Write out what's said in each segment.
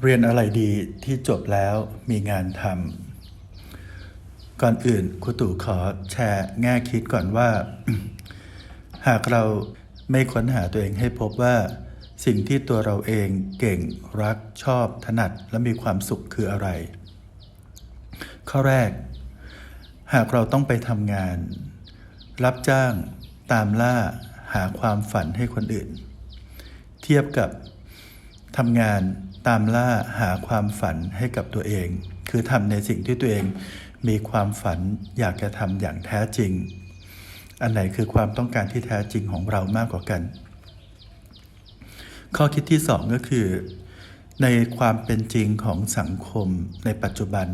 เรียนอะไรดีที่จบแล้วมีงานทำก่อนอื่นครูตู่ขอแชร์แง่คิดก่อนว่า หากเราไม่ค้นหาตัวเองให้พบว่า สิ่งที่ตัวเราเองเก่งรักชอบถนัดและมีความสุขคืออะไร ข้อแรก หากเราต้องไปทำงาน รับจ้างตามล่าหาความฝันให้คนอื่น เทียบกับ ทำงานตามล่าหาความฝันให้กับตัวเอง คือทำในสิ่งที่ตัวเองมีความฝันอยากจะทำอย่างแท้จริง อันไหนคือความต้องการที่แท้จริงของเรามากกว่ากัน ข้อคิดที่สองก็คือ ในความเป็นจริงของสังคมในปัจจุบัน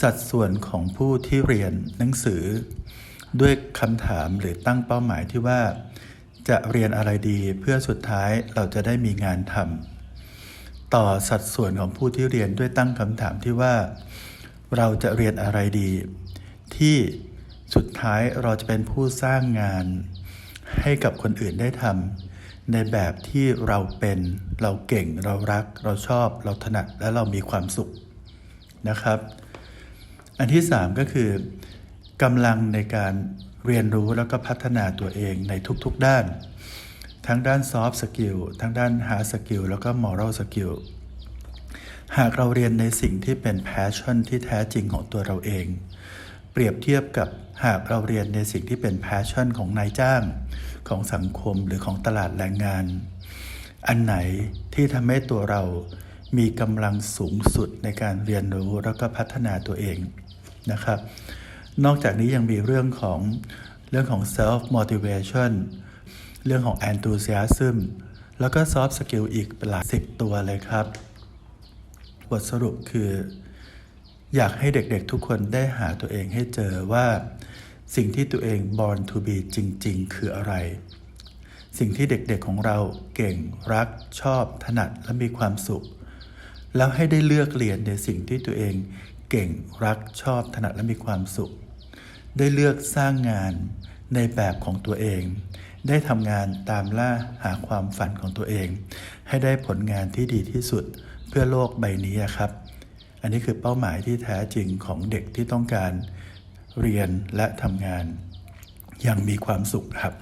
สัดส่วนของผู้ที่เรียนหนังสือ ด้วยคำถามหรือตั้งเป้าหมายที่ว่า จะเรียนอะไรดีเพื่อสุดท้ายเราจะได้มีงานทำต่อสัดส่วนของผู้ที่เรียนด้วยตั้งคำถามที่ว่า เราจะเรียนอะไรดี ที่สุดท้ายเราจะเป็นผู้สร้างงาน ให้กับคนอื่นได้ทำในแบบที่เราเป็น เราเก่ง เรารัก เราชอบ เราถนัดและเรามีความสุขนะครับ อันที่สามก็คือกำลังในการ เรียนรู้แล้วก็พัฒนาตัวเองในทุกๆด้าน ทั้งด้าน soft skill ทั้งด้าน hard skill แล้วก็ moral skill หากเราเรียนในสิ่งที่เป็น passion ที่แท้จริงของตัวเราเอง เปรียบเทียบกับหากเราเรียนในสิ่งที่เป็น passion ของนายจ้าง ของสังคมหรือของตลาดแรงงาน อันไหนที่ทำให้ตัวเรามีกำลังสูงสุดในการเรียนรู้แล้วก็พัฒนาตัวเองนะครับ นอกจากนี้ยังมีเรื่องของเรื่องของ self motivation เรื่องของ enthusiasm แล้วก็ soft skill อีกหลายสิบตัวเลยครับ บทสรุปคือ อยากให้เด็กๆทุกคนได้หาตัวเองให้เจอว่าสิ่งที่ตัวเอง born to be จริง ๆ คืออะไร สิ่งที่เด็กๆของเราเก่งรักชอบ ถนัดและมีความสุข แล้วให้ได้เลือกเรียนในสิ่งที่ตัวเองเก่งรักชอบ ถนัดและมีความสุข ได้เลือกสร้างงานในแบบของตัวเอง ได้ทำงานตามล่าหาความฝันของตัวเอง ให้ได้ผลงานที่ดีที่สุดเพื่อโลกใบนี้ครับ อันนี้คือเป้าหมายที่แท้จริงของเด็กที่ต้องการเรียนและทำงานอย่างมีความสุขครับ